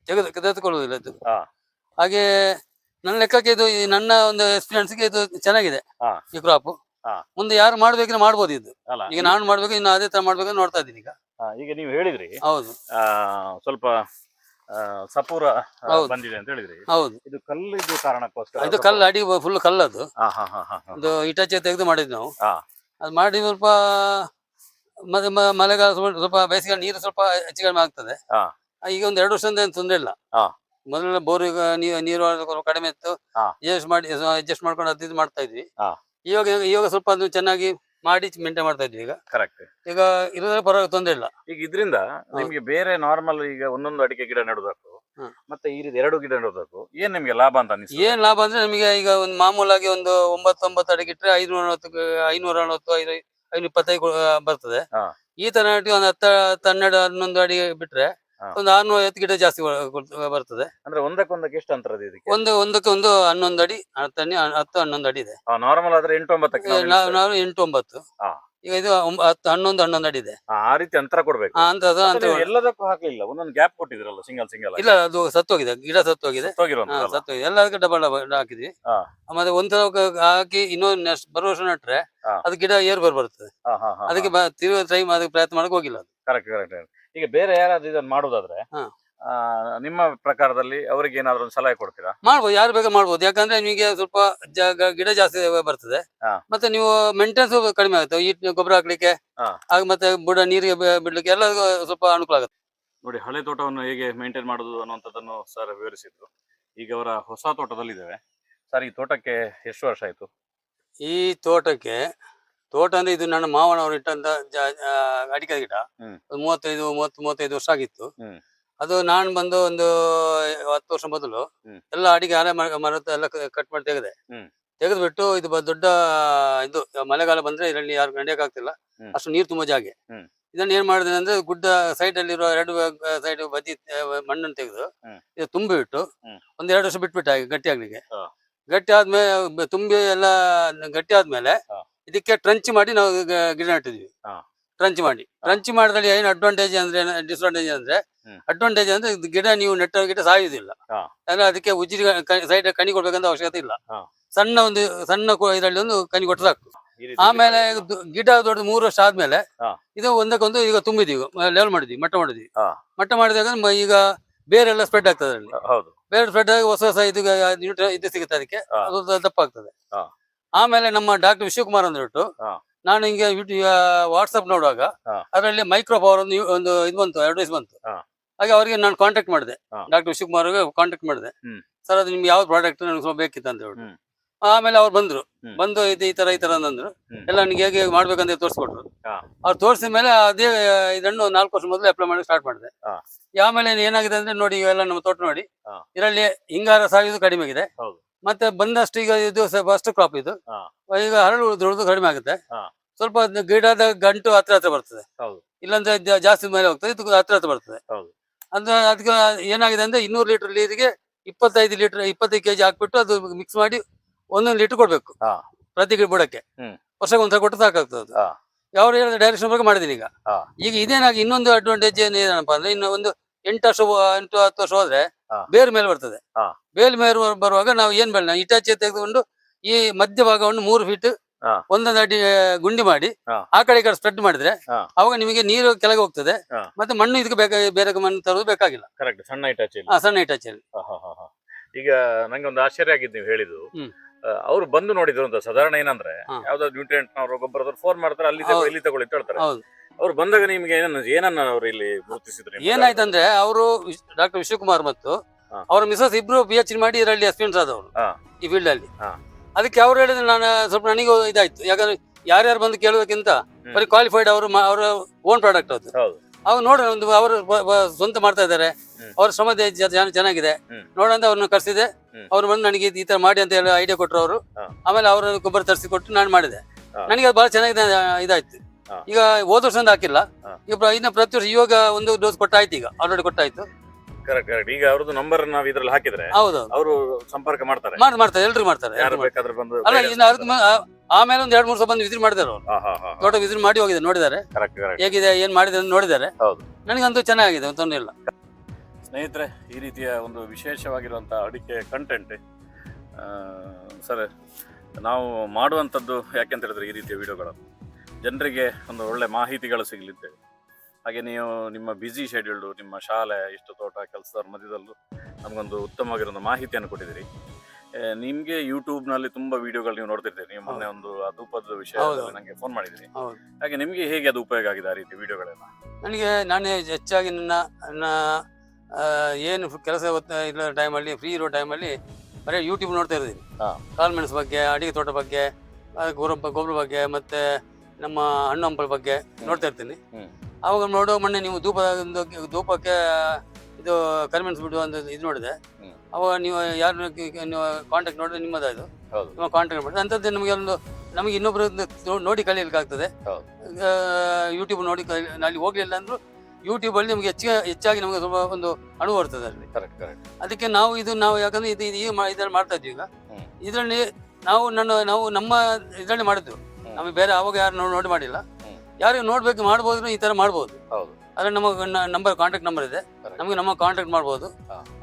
ತೆಗೆದು ತೆಗೆದುಕೊಳ್ಳುವುದಿಲ್ಲ ಇದು. ಹಾಗೆ ನನ್ನ ಲೆಕ್ಕಕ್ಕೆ ಇದು ನನ್ನ ಒಂದು ಎಕ್ಸ್ಪೀರಿಯನ್ಸ್ಗೆ ಇದು ಚೆನ್ನಾಗಿದೆ ಈ ಕ್ರಾಪ್. ಮುಂದೆ ಯಾರು ಮಾಡ್ಬೇಕಿದ್ರೆ ಮಾಡ್ಬೋದು ಇದು ಈಗ ನಾನು ಮಾಡ್ಬೇಕು ಇನ್ನು ಅದೇ ತರ ಮಾಡ್ಬೇಕು ನೋಡ್ತಾ ಇದ್ದೀನಿ ಈಗ ಹಾ, ಈಗ ನೀವು ಹೇಳಿದ್ರಿ ಹೌದು ಆ, ಸ್ವಲ್ಪ ಆ, ಸಪೂರ ಆ, ಹೌದು. ಬಂದಿದೆ ಅಂತ ಹೇಳಿದ್ರಿ ಹೌದು ಇದು ಕಲ್ಲಿದ್ದು ಕಾರಣಕ್ಕೋಸ್ಕರ ಇದು ಕಲ್ಲು ಅಡಿ ಫುಲ್ ಕಲ್ಲದು ಅದು ಹಾ ಹಾ ಹಾ ಹಾ. ಇದು ಇಟಾಚೆ ತೆಗೆದು ಮಾಡಿದ್ವಿ ನಾವು ಹಾ. ಅದು ಮಾಡಿ ಸ್ವಲ್ಪ ಮತ್ತೆ ಮ- ಮಳೆಗಾಲ ಸ್ವಲ್ಪ ಸ್ವಲ್ಪ ಬೇಸಿಗೆ ನೀರು ಸ್ವಲ್ಪ ಹೆಚ್ಚು ಕಡಿಮೆ ಆಗ್ತದೆ ಹಾ. ಈಗ ಒಂದು ಎರಡು ವರ್ಷದಿಂದ ಏನು ತೊಂದರೆ ಇಲ್ಲ ಹಾ. ಮೊದಲೆಲ್ಲ ಬೋರ್ ಈಗ ನೀ- ನೀರು ಸ್ವಲ್ಪ ಕಡಿಮೆ ಇತ್ತು ಹಾ. ಅಡ್ಜಸ್ಟ್ ಮಾಡಿ ಅಡ್ಜಸ್ಟ್ ಮಾಡ್ಕೊಂಡು ಅದು ಇದು ಮಾಡ್ತಾ ಇದ್ವಿ ಹಾ. ಇವಾಗ ಇವಾಗ ಸ್ವಲ್ಪ ಅದು ಚೆನ್ನಾಗಿ ಮಾಡಿ ಮೇಂಟೈನ್ ಮಾಡ್ತಾ ಇದ್ವಿ ಈಗ. ಕರೆಕ್ಟ್ ಈಗ ಇರೋದ್ರೆ ಪರವಾಗಿ ತೊಂದರೆ ಇಲ್ಲ. ಈಗ ಇದರಿಂದ ನಿಮ್ಗೆ ಬೇರೆ ನಾರ್ಮಲ್ ಈಗ ಒಂದೊಂದು ಅಡಿಕೆ ಗಿಡ ನೆಡೋದಕ್ಕೂ ಮತ್ತೆ ಈ ರೀತಿ ಎರಡು ಗಿಡ ನೆಡೋದಕ್ಕೂ ಏನ್ ನಿಮ್ಗೆ ಲಾಭ ಅಂತ ಅನಿಸ್ತದೆ? ಏನ್ ಲಾಭ ಅಂದ್ರೆ ನಮಗೆ ಈಗ ಒಂದು ಮಾಮೂಲಾಗಿ ಒಂದು ಒಂಬತ್ತೊಂಬತ್ತು ಅಡಿಗೆ ಇಟ್ಟರೆ ಐನೂರ ಅರವತ್ತು ಐನೂರ ಅರವತ್ತು ಐದು ಐನೂರ ಇಪ್ಪತ್ತೈದು ಬರ್ತದೆ. ಹಾ. ಈ ತರ ಒಂದು ಹತ್ತ ಹತ್ತು ಹನ್ನೆರಡು ಹನ್ನೊಂದು ಅಡಿ ಬಿಟ್ರೆ. ಒಂದು ಆರ್ನೂರ ಐವತ್ತು ಗಿಡ ಜಾಸ್ತಿ ಬ- ಬರ್ತದೆ. ಅಂದ್ರೆ ಒಂದಕ್ಕೊಂದಕ್ಕೆ ಎಷ್ಟು ಅಂತರ ಇದೆ ಇದಕ್ಕೆ? ಒಂದು ಒಂದಕ್ಕೆ ಒಂದು ಹನ್ನೊಂದು ಅಡಿ ಹತ್ತನೇ ಹತ್ತು ಹನ್ನೊಂದು ಅಡಿ ಇದೆ. ನಾರ್ಮಲ್ ಆದ್ರೆ ಎಂಟು ಒಂಬತ್ತಕ್ಕೆ ನಾವು ನಾವು ನಿಲ್ಲಿಸ್ತೇವೆ. ನಾವು ಎಂಟು ಒಂಬತ್ತು ಹಾ. ಈಗ ಇದು ಒಂಬ- ಹತ್ತು ಹನ್ನೊಂದು ಹನ್ನೊಂದು ಅಡಿ ಇದೆ. ಆ, ಆ ರೀತಿ ಅಂತರ ಕೊಡ್ಬೇಕು. ಆ, ಅಂತ ಅದು ಮತ್ತೆ ಅಂತ ನೀವು ಎಲ್ಲದಕ್ಕೂ ಹಾಕ್ಲಿಲ್ಲ ಒಂದೊಂದು ಗ್ಯಾಪ್ ಕೊಟ್ಟಿದ್ರಲ್ಲ ಸಿಂಗಲ್ ಸಿಂಗಲ್ ಇಲ್ಲ ಅದು ಸತ್ತೋಗಿದೆ ಗಿಡ ಸತ್ತೋಗಿದೆ. ಹಾ, ಹೋಗಿರುವಂತಲ್ಲ ಸತ್ತೋಗಿದೆ. ಎಲ್ಲದಕ್ಕೆ ಡಬಲ್ ಹಾಕಿದ್ವಿ. ಹಾ. ಮತ್ತೆ ಒಂದ್ಸಲ ಕ- ಹಾಕಿ ಇನ್ನೊಂದು ನೆಕ್ಸ್ಟ್ ಬರೋ ವರ್ಷ ನಟ್ರೆ ಹಾ. ಅದು ಗಿಡ ಏರ್ ಬರ್ ಬರ್ತದೆ. ಅದಕ್ಕೆ ತಿರುಗಿ ಟ್ರೈ ಅದಕ್ಕೆ ಪ್ರಯತ್ನ ಮಾಡಕ್ ಹೋಗಿಲ್ಲ ಅದು. ಕರೆಕ್ಟ್ ಕರೆಕ್ಟ್ ಈಗ ಬೇರೆ ಯಾರಾದ್ರೂ ಇದನ್ನ ಮಾಡುದಾದ್ರೆ ಹಾ. ಆ, ನಿಮ್ಮ ಪ್ರಕಾರದಲ್ಲಿ ಅವರಿಗೆ ಏನಾದ್ರು ಒಂದು ಸಲಹೆ ಕೊಡ್ತೀರಾ? ಮಾಡ್ಬೋದು ಯಾರು ಬೇಗ ಮಾಡ್ಬೋದು. ಯಾಕಂದ್ರೆ ನಿಮಗೆ ಸ್ವಲ್ಪ ಜಾಗ ಗಿಡ ಜಾಸ್ತಿ ಬರ್ತದೆ. ಹಾ. ಮತ್ತೆ ನೀವು ಮೇಂಟೆನೆನ್ಸ್ ಕಡಿಮೆ ಆಗುತ್ತೆ. ಈ ಗೊಬ್ಬರ ಹಾಕ್ಲಿಕ್ಕೆ ಹಾ. ಆಗ ಮತ್ತೆ ಬುಡ ನೀರಿಗೆ ಬಿ- ಬಿಡ್ಲಿಕ್ಕೆ ಎಲ್ಲ ಸ್ವಲ್ಪ ಅನುಕೂಲ ಆಗುತ್ತೆ. ನೋಡಿ ಹಳೆ ತೋಟವನ್ನು ಹೇಗೆ ಮೇಂಟೈನ್ ಮಾಡುದು ಅನ್ನುವಂಥದ್ದನ್ನು ಸರ್ ವಿವರಿಸಿದ್ರು. ಈಗ ಅವರ ಹೊಸ ತೋಟದಲ್ಲಿದ್ದೇವೆ. ಸರ್ ಈ ತೋಟಕ್ಕೆ ಎಷ್ಟು ವರ್ಷ ಆಯ್ತು? ಈ ತೋಟಕ್ಕೆ ತೋಟ ಅಂದ್ರೆ ಇದು ನನ್ನ ಮಾವನವರು ಇಟ್ಟಂತ ಜ- ಆ, ಅಡಿಕೆ ಗಿಡ ಹ್ಮ್. ಮೂವತ್ತೈದು ಮೂವತ್ತು ಮೂವತ್ತೈದು ವರ್ಷ ಆಗಿತ್ತು ಹ್ಮ್. ಅದು ನಾನು ಬಂದು ಒಂದು ಹತ್ತು ವರ್ಷ ಮೊದಲು ಹ್ಮ್. ಎಲ್ಲ ಅಡಿಕೆ ಆನೆ ಮರ ಮರದ ಎಲ್ಲ ಕಟ್ ಮಾಡಿ ತೆಗೆದೆ ಹ್ಮ್. ತೆಗೆದ್ಬಿಟ್ಟು ಇದು ಬ- ದೊಡ್ಡ ಇದು ಮಳೆಗಾಲ ಬಂದ್ರೆ ಇದರಲ್ಲಿ ಯಾರು ನಡೆಯಕ್ ಆಗ್ತಿಲ್ಲ ಹ್ಮ್. ಅಷ್ಟು ನೀರು ತುಂಬಾ ಜಾಗೆ ಹ್ಮ್. ಇದನ್ನ ಏನ್ ಮಾಡಿದೆ ಅಂದ್ರೆ ಗುಡ್ಡ ಸೈಡ್ ಅಲ್ಲಿರೋ ಎರಡು ಸೈಡ್ ಬದಿ ಆ, ಮಣ್ಣನ್ನು ತೆಗೆದು ಹ್ಮ್. ಇದು ತುಂಬಿ ಬಿಟ್ಟು ಹ್ಮ್. ಒಂದ್ ಎರಡು ವರ್ಷ ಬಿಟ್ಬಿಟ್ಟು ಹಾಗೆ ಗಟ್ಟಿ ಆಗ್ಲಿಕ್ಕೆ ಹಾ. ಗಟ್ಟಿ ಆದ್ಮೇಲೆ ಬ- ತುಂಬಿ ಎಲ್ಲ ಗಟ್ಟಿ ಆದ್ಮೇಲೆ ಹಾ. ಇದಕ್ಕೆ ಟ್ರಂಚ್ ಮಾಡಿ ನಾವು ಗಿಡ ನೆಟ್ಟಿದ್ವಿ. ಟ್ರಂಚ್ ಮಾಡಿ. ಟ್ರಂಚ್ ಮಾಡಿದಲ್ಲಿ ಏನು ಅಡ್ವಾಂಟೇಜ್ ಅಂದ್ರೆ ಡಿಸ್ಅಡ್ವಾಂಟೇಜ್ ಅಂದ್ರೆ ಅಡ್ವಾಂಟೇಜ್ ಅಂದ್ರೆ ಗಿಡ ನೀವು ನೆಟ್ಟ ಗಿಡ ಸಾಯುವುದಿಲ್ಲ. ಅಂದ್ರೆ ಅದಕ್ಕೆ ಉಜಿರಿ ಸೈಡ್ ಕಣಿ ಕೊಡ್ಬೇಕಂತ ಅವಶ್ಯಕತೆ ಇಲ್ಲ. ಸಣ್ಣ ಒಂದು ಸಣ್ಣ ಇದರಲ್ಲಿ ಒಂದು ಕಣಿ ಕೊಟ್ಟು ಸಾಕು. ಆಮೇಲೆ ಗಿಡ ದೊಡ್ಡ ಮೂರು ವರ್ಷ ಆದ್ಮೇಲೆ ಇದು ಒಂದಕ್ಕೊಂದು ಈಗ ತುಂಬಿದೀವಿ. ಲೆವೆಲ್ ಮಾಡಿದ್ವಿ ಮಟ್ಟ ಮಾಡಿದ್ವಿ. ಮಟ್ಟ ಮಾಡಿದಾಗ ಈಗ ಬೇರೆ ಎಲ್ಲ ಸ್ಪ್ರೆಡ್ ಆಗ್ತದೆ ಅದರಲ್ಲಿ ಹೌದು. ಬೇರೆ ಸ್ಪ್ರೆಡ್ ಆಗಿ ಹೊಸ ಹೊಸ ಇದು ಇದು ಸಿಗುತ್ತೆ ಅದಕ್ಕೆ. ಅದು ದಪ್ಪ ಆಗ್ತದೆ. ಆಮೇಲೆ ನಮ್ಮ ಡಾಕ್ಟರ್ ವಿಶ್ವಕುಮಾರ್ ಅಂದ್ಬಿಟ್ಟು. ನಾನು ಹಿಂಗೆ ವಾಟ್ಸ್ಆಪ್ ನೋಡುವಾಗ. ಅದರಲ್ಲಿ ಮೈಕ್ರೋ ಪವರ್ ಒಂದು ಒಂದು ಇದು ಬಂತು ಅಡ್ವೈಸ್ ಬಂತು. ಹಾಗೆ ಅವರಿಗೆ ನಾನು ಕಾಂಟ್ಯಾಕ್ಟ್ ಮಾಡಿದೆ. ಡಾಕ್ಟರ್ ವಿಶ್ವಕುಮಾರ್ ಕಾಂಟ್ಯಾಕ್ಟ್ ಮಾಡಿದೆ. ಸರ್ ಅದು ನಿಮ್ಗೆ ಯಾವ ಪ್ರಾಡಕ್ಟ್ ನನಗೆ ಸ್ವಲ್ಪ ಬೇಕಿತ್ತು ಅಂತ ಹೇಳಿ ಆಮೇಲೆ ಅವ್ರು ಬಂದ್ರು. ಬಂದು ಇದು ಈ ತರ ಈ ತರ ಅಂದ್ರು ಹ್ಮ್. ಎಲ್ಲ ನನಗೆ ಹೇಗೆ ಮಾಡ್ಬೇಕಂತ ತೋರಿಸ್ಕೊಟ್ರು. ಅವ್ರು ತೋರಿಸಿದ ಮೇಲೆ ಅದೇ ಇದನ್ನು ನಾಲ್ಕು ವರ್ಷ ಮೊದಲು ಅಪ್ಲೈ ಮಾಡಿ ಸ್ಟಾರ್ಟ್ ಮಾಡಿದೆ. ಆಮೇಲೆ ಏನಾಗಿದೆ ಅಂದ್ರೆ ನೋಡಿ ಇವೆಲ್ಲ ನಮ್ಮ ತೋಟ ನೋಡಿ. ಇದರಲ್ಲಿ ಹಿಂಗಾರ ಸಾಗಿದ್ದು ಕಡಿಮೆ ಆಗಿದೆ. ಮತ್ತೆ ಬಂದಷ್ಟು ಈಗ ಇದು ಫಸ್ಟ್ ಕ್ರಾಪ್ ಇದು. ಈಗ ಹರಳು ದೊಡ್ಡದು ಕಡಿಮೆ ಆಗುತ್ತೆ. ಸ್ವಲ್ಪ ಗಿಡದ ಗಂಟು ಹತ್ರ ಹತ್ರ ಬರ್ತದೆ. ಇಲ್ಲಾಂದ್ರೆ ಜಾಸ್ತಿ ಮೇಲೆ ಹೋಗ್ತದೆ ಇದು ಹತ್ರ ಹತ್ರ ಬರ್ತದೆ. ಅಂದ್ರೆ ಅದಕ್ಕೆ ಏನಾಗಿದೆ ಅಂದ್ರೆ ಇನ್ನೂರು ಲೀಟರ್ ನೀರಿಗೆ ಇಪ್ಪತ್ತೈದು ಲೀಟರ್ ಇಪ್ಪತ್ತೈದು ಕೆಜಿ ಹಾಕ್ಬಿಟ್ಟು ಅದು ಮಿಕ್ಸ್ ಮಾಡಿ ಒಂದೊಂದು ಲೀಟರ್ ಕೊಡ್ಬೇಕು. ಪ್ರತಿ ಗಿಡ ಬುಡಕ್ಕೆ. ವರ್ಷಕ್ಕೆ ಒಂದ್ಸಲ ಕೊಟ್ಟು ಸಾಕಾಗ್ತದೆ. ಯಾವ ಹೇಳಿದ ಡೈರೆಕ್ಷನ್ ಬಗ್ಗೆ ಮಾಡಿದೀನಿ ಈಗ. ಈಗ ಇದೇನಾಗಿ ಇನ್ನೊಂದು ಅಡ್ವಾಂಟೇಜ್ ಏನಪ್ಪ ಅಂದ್ರೆ ಇನ್ನು ಒಂದು ಎಂಟು ವರ್ಷ ಎಂಟು ಹತ್ತು ವರ್ಷ ಹೋದ್ರೆ ಬೇರೆ ಮೇಲೆ ಬರ್ತದೆ. ಬೇಲ್ ಮೇಲೆ ಬರುವಾಗ ನಾವು ಏನ್ ಬೇಡ ನಾವು ಇಟಾಚಿ ತೆಗೆದುಕೊಂಡು ಈ ಮಧ್ಯ ಭಾಗವನ್ನು ಮೂರು ಫೀಟ್. ಒಂದೊಂದು ಅಡಿ ಗುಂಡಿ ಮಾಡಿ. ಆ ಕಡೆ ಈ ಕಡೆ ಸ್ಪ್ರೆಡ್ ಮಾಡಿದ್ರೆ. ಅವಾಗ ನಿಮಗೆ ನೀರು ಕೆಳಗೆ ಹೋಗ್ತದೆ. ಮತ್ತೆ ಮಣ್ಣು ಇದಕ್ಕೆ ಬೇಕಾ ಬೇರೆ ಮಣ್ಣು ತರೋದು ಬೇಕಾಗಿಲ್ಲ ಕರೆಕ್ಟ್ ಸಣ್ಣ ಇಟಾಚಿ ಆ, ಸಣ್ಣ ಇಟಾಚಿಯಲ್ಲಿ. ಈಗ ನಂಗೆ ಒಂದು ಆಶ್ಚರ್ಯ ಆಗಿದ್ದು ನೀವು ಹೇಳಿದ್ರು ಅವ್ರು ಅವರು ಬಂದು ನೋಡಿದ್ರು ಅಂತ ಸಾಧಾರಣ ಏನಂದ್ರೆ. ಯಾವ್ದಾದ್ರು ನ್ಯೂಟ್ರಿಯೆಂಟ್ ನವರು ಗೊಬ್ಬರದವ್ರು ಫೋನ್ ಮಾಡ್ತಾರೆ ಅಲ್ಲಿ ಇಲ್ಲಿ ತಗೊಳ್ಳಿ ಹೇಳ್ತಾರೆ ಅವ್ರು ಬಂದಾಗ ನಿಮ್ಗೆ ಏನನ್ನ ಏನನ್ನ ಅವ್ರು ಇಲ್ಲಿ ಗುರುತಿಸಿದ್ರು? ಏನಾಯ್ತಂದ್ರೆ ಅವರು ಡಾಕ್ಟರ್ ವಿಶ್ವಕುಮಾರ್ ಮತ್ತು. ಅವರ ಮಿಸಸ್ ಇಬ್ರು ಬಿ ಎಚ್ ಡಿ ಮಾಡಿ ಇದರಲ್ಲಿ ಎಕ್ಸ್ಪೀರಿಯನ್ಸ್ ಆದವರು ಈ ಫೀಲ್ಡ್ ಅಲ್ಲಿ. ಅದಕ್ಕೆ ಅವ್ರು ಹೇಳಿದ್ರೆ ನಾನು ಸ್ವಲ್ಪ ನನಗೂ ಇದಾಯ್ತು. ಯಾಕಂದ್ರೆ ಯಾರ್ಯಾರು ಬಂದು ಕೇಳೋದಕ್ಕಿಂತ. ಬರೀ ಕ್ವಾಲಿಫೈಡ್ ಅವರು ಅವರ ಓನ್ ಪ್ರಾಡಕ್ಟ್ ಅದು ಅವ್ರು ನೋಡೋಣ ಒಂದು ಅವರು ಸ್ವಂತ ಮಾಡ್ತಾ ಇದ್ದಾರೆ. ಅವ್ರ ಶ್ರಮ ಚೆನ್ನಾಗಿದೆ. ನೋಡಂತ ಅವ್ರನ್ನ ಕರ್ಸಿದೆ. ಅವ್ರು ಬಂದು ನನಗೆ ಈ ತರ ಮಾಡಿ ಅಂತ ಹೇಳಿ ಐಡಿಯಾ ಕೊಟ್ಟರು ಅವರು. ಆಮೇಲೆ ಅವ್ರ ಗೊಬ್ಬರ ತರಿಸಿ ಕೊಟ್ಟು ನಾನು ಮಾಡಿದೆ. ನನಗೆ ಅದು ಬಹಳ ಚೆನ್ನಾಗಿದೆ ಇದಾಯ್ತು. ಈಗ ಹೋದ ವರ್ಷದಿಂದ ಹಾಕಿಲ್ಲ. ಈಗ ಇನ್ನ ಪ್ರತಿ ವರ್ಷ ಇವಾಗ ಒಂದು ಡೋಸ್ ಕೊಟ್ಟಾಯ್ತು ಈಗ. ಆಲ್ರೆಡಿ ಕೊಟ್ಟಾಯ್ತು. ಕರೆಕ್ಟ್ ಕರೆಕ್ಟ್ ಈಗ ಅವ್ರದ್ದು ನಂಬರ್ ನಾವು ಇದ್ರಲ್ಲಿ ಹಾಕಿದ್ರೆ ಹೌದು. ಅವರು ಸಂಪರ್ಕ ಮಾಡ್ತಾರೆ. ಮಾಡ್ ಮಾಡ್ತಾರೆ ಎಲ್ರು ಮಾಡ್ತಾರೆ ಯಾರು ಬೇಕಾದ್ರೆ ಬಂದು ಅಲ್ಲ ಇನ್ನು ಆ- ಆಮೇಲೆ ಒಂದ್ ಎರಡ್ ಮೂರು ಸಲ ಬಂದು ವಿಸಿಟ್ ಮಾಡಿದಾರೆ ಅವರು. ತೋಟ ವಿಸಿಟ್ ಮಾಡಿ ಹೋಗಿದೆ ನೋಡಿದ್ದಾರೆ. ಕರೆಕ್ಟ್ ಕರೆಕ್ಟ್ ಹೇಗಿದೆ ಏನ್ ಮಾಡಿದೆ ಅಂತ ನೋಡಿದ್ದಾರೆ. ಹೌದು. ನನಗಂತೂ ಚೆನ್ನಾಗಿದೆ ತೊಂದರೆ ಇಲ್ಲ. ಸ್ನೇಹಿತರೆ ಈ ರೀತಿಯ ಒಂದು ವಿಶೇಷವಾಗಿರುವಂಥ ಅಡಿಕೆ ಕಂಟೆಂಟ್ ಸರ್ ನಾವು ಮಾಡುವಂಥದ್ದು ಯಾಕೆಂತ ಹೇಳಿದ್ರೆ ಈ ರೀತಿಯ ವಿಡಿಯೋಗಳನ್ನು ಜನರಿಗೆ ಒಂದು ಒಳ್ಳೆ ಮಾಹಿತಿಗಳು ಸಿಗಲಿದ್ದೇವೆ. ಹಾಗೆ ನೀವು ನಿಮ್ಮ ಬ್ಯುಸಿ ಶೆಡ್ಯೂಲ್ಡು ನಿಮ್ಮ ಶಾಲೆ ಇಷ್ಟು ತೋಟ ಕೆಲಸದವ್ರ ಮಧ್ಯದಲ್ಲೂ ನಮಗೊಂದು ಉತ್ತಮವಾಗಿರೋ ಮಾಹಿತಿಯನ್ನು ಕೊಟ್ಟಿದ್ದೀರಿ. ನಿಮಗೆ ಯೂಟ್ಯೂಬ್ನಲ್ಲಿ ತುಂಬ ವಿಡಿಯೋಗಳು ನೀವು ನೋಡ್ತಿರ್ತೀರಿ. ನೀವು ಮೊನ್ನೆ ಒಂದು ಅದೂಪದ ಧೂಪದ ವಿಷಯ ನನಗೆ ಫೋನ್ ಮಾಡಿದ್ದೀರಿ. ಹಾಗೆ ನಿಮಗೆ ಹೇಗೆ ಅದು ಉಪಯೋಗ ಆಗಿದೆ ಆ ರೀತಿ ವಿಡಿಯೋಗಳೆಲ್ಲ ನನಗೆ ನಾನು ಹೆಚ್ಚಾಗಿ ನನ್ನ ನನ್ನ ಏನು ಕೆಲಸ ಇಲ್ಲ ಟೈಮಲ್ಲಿ ಫ್ರೀ ಇರೋ ಟೈಮಲ್ಲಿ ಬರೀ ಯೂಟ್ಯೂಬ್ ನೋಡ್ತಾ ಇರ್ತೀನಿ. ಹಾ. ಕಾಳುಮೆಣಸು ಬಗ್ಗೆ ಅಡಿಗೆ ತೋಟ ಬಗ್ಗೆ ಗೊಬ್ಬರ ಗೊಬ್ಬರ ಬಗ್ಗೆ ಮತ್ತೆ ನಮ್ಮ ಹಣ್ಣು ಹಂಪಲ ಬಗ್ಗೆ ನೋಡ್ತಾ ಇರ್ತೀನಿ. ಅವಾಗ ನೋಡೋ ಮೊನ್ನೆ ನೀವು ಧೂಪ ಧೂಪಕ್ಕೆ ಇದು ಕನ್ವಿನ್ಸ್ ಒಂದು ಇದು ನೋಡಿದೆ. ಅವಾಗ ನೀವು ಯಾರು ನೀವು ಕಾಂಟ್ಯಾಕ್ಟ್ ನೋಡಿದ್ರೆ ನಿಮ್ಮದು ಇದು ಹೌದು. ನಿಮ್ಮ ಕಾಂಟ್ಯಾಕ್ಟ್ ಮಾಡಿದ್ರೆ ಅಂಥದ್ದು ನಮಗೆ ಒಂದು ನಮಗೆ ಇನ್ನೊಬ್ಬರು ನೋಡಿ ಕಲಿಯಲಿಕ್ಕಾಗ್ತದೆ. ಯೂಟ್ಯೂಬ್ ನೋಡಿ ಅಲ್ಲಿ ಹೋಗ್ಲಿಲ್ಲ ಅಂದ್ರೂ ಯೂಟ್ಯೂಬಲ್ಲಿ ನಮಗೆ ಹೆಚ್ಚಿಗೆ ಹೆಚ್ಚಾಗಿ ನಮಗೆ ಸ್ವಲ್ಪ ಒಂದು ಅಣು ಬರ್ತದೆ ಅಲ್ಲಿ. ಅದಕ್ಕೆ ನಾವು ಇದು ನಾವು ಯಾಕಂದ್ರೆ ಇದು ಇದು ಈ ಇದರಲ್ಲಿ ಮಾಡ್ತಾ ಇದ್ವಿ ಈಗ. ಇದರಲ್ಲಿ ನಾವು ನನ್ನ ನಾವು ನಮ್ಮ ಇದರಲ್ಲಿ ಮಾಡಿದ್ವಿ ನಮಗೆ ಬೇರೆ ಅವಾಗ ಯಾರು ನೋಡಿ ಮಾಡಿಲ್ಲ. ಯಾರಿಗೆ ನೋಡ್ಬೇಕು ಮಾಡ್ಬೋದು ಈ ತರ ಮಾಡ್ಬೋದು. ಹೌದು. ಅದ್ರ ನಮ್ಮ ನಂಬರ್ ಕಾಂಟ್ಯಾಕ್ಟ್ ನಂಬರ್ ಇದೆ. ನಮಗೆ ನಮ್ಮ ಕಾಂಟ್ಯಾಕ್ಟ್ ಮಾಡ್ಬೋದು.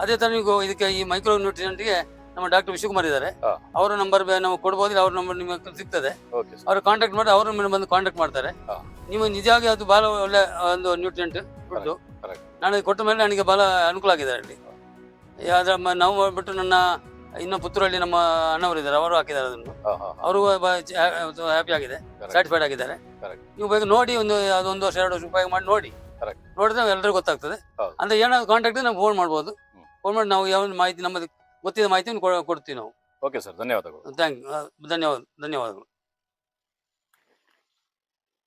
ಅದೇ ತರ ನೀವು ಇದಕ್ಕೆ ಈ ಮೈಕ್ರೋ ನ್ಯೂಟ್ರಿಯೆಂಟ್ಗೆ ನಮ್ಮ ಡಾಕ್ಟರ್ ವಿಶ್ವಕುಮಾರ್ ಇದ್ದಾರೆ. ಅವರ ನಂಬರ್ ನಾವು ಕೊಡ್ಬೋದು ಅವ್ರ ನಂಬರ್ ನಿಮಗೆ ಸಿಗ್ತದೆ. ಅವ್ರು ಕಾಂಟ್ಯಾಕ್ಟ್ ಮಾಡಿ ಅವ್ರ ಬಂದು ಕಾಂಟ್ಯಾಕ್ಟ್ ಮಾಡ್ತಾರೆ. ನಿಮಗೆ ನೀವು ನಿಜವಾಗಿ ಅದು ಬಹಳ ಒಳ್ಳೆ ಒಂದು ನ್ಯೂಟ್ರಿಯೆಂಟ್ ಫುಡ್ correct. ನಾನು ಕೊಟ್ಟ ಮೇಲೆ ನನಗೆ ಬಹಳ ಅನುಕೂಲ ಆಗಿದೆ ಅಲ್ಲಿ. ನಾವು ಬಿಟ್ಟು ನನ್ನ ಇನ್ನು ಪುತ್ತೂರಲ್ಲಿ ನಮ್ಮ ಅಣ್ಣವರು ಇದ್ದಾರೆ ಅವರು ಹಾಕಿದ್ದಾರೆ ಅದನ್ನು. ಅವರು ಹ್ಯಾಪಿ ಆಗಿದೆ. ಸ್ಯಾಟಿಸ್ಫೈಡ್ ಆಗಿದ್ದಾರೆ. ನೀವು ಬೇಗ ನೋಡಿ ಒಂದು ಅದೊಂದು ವರ್ಷ ಎರಡು ವರ್ಷ ಉಪಯೋಗ ಮಾಡಿ ನೋಡಿ. ನೋಡಿದ್ರೆ ಎಲ್ಲರಿಗೂ ಗೊತ್ತಾಗ್ತದೆ. ಅಂದ್ರೆ ಏನಾದ್ರು ಕಾಂಟ್ಯಾಕ್ಟ್ ನಾವು ಫೋನ್ ಮಾಡ್ಬೋದು. ಫೋನ್ ಮಾಡಿ ನಾವು ಯಾವ ಮಾಹಿತಿ ನಮ್ಮದು ಗೊತ್ತಿದ್ದ ಮಾಹಿತಿಯನ್ನು ಕೊಡ್ತೀವಿ ನಾವು. ಓಕೆ ಸರ್ ಧನ್ಯವಾದಗಳು. ಥ್ಯಾಂಕ್ ಧನ್ಯವಾದ ಧನ್ಯವಾದಗಳು.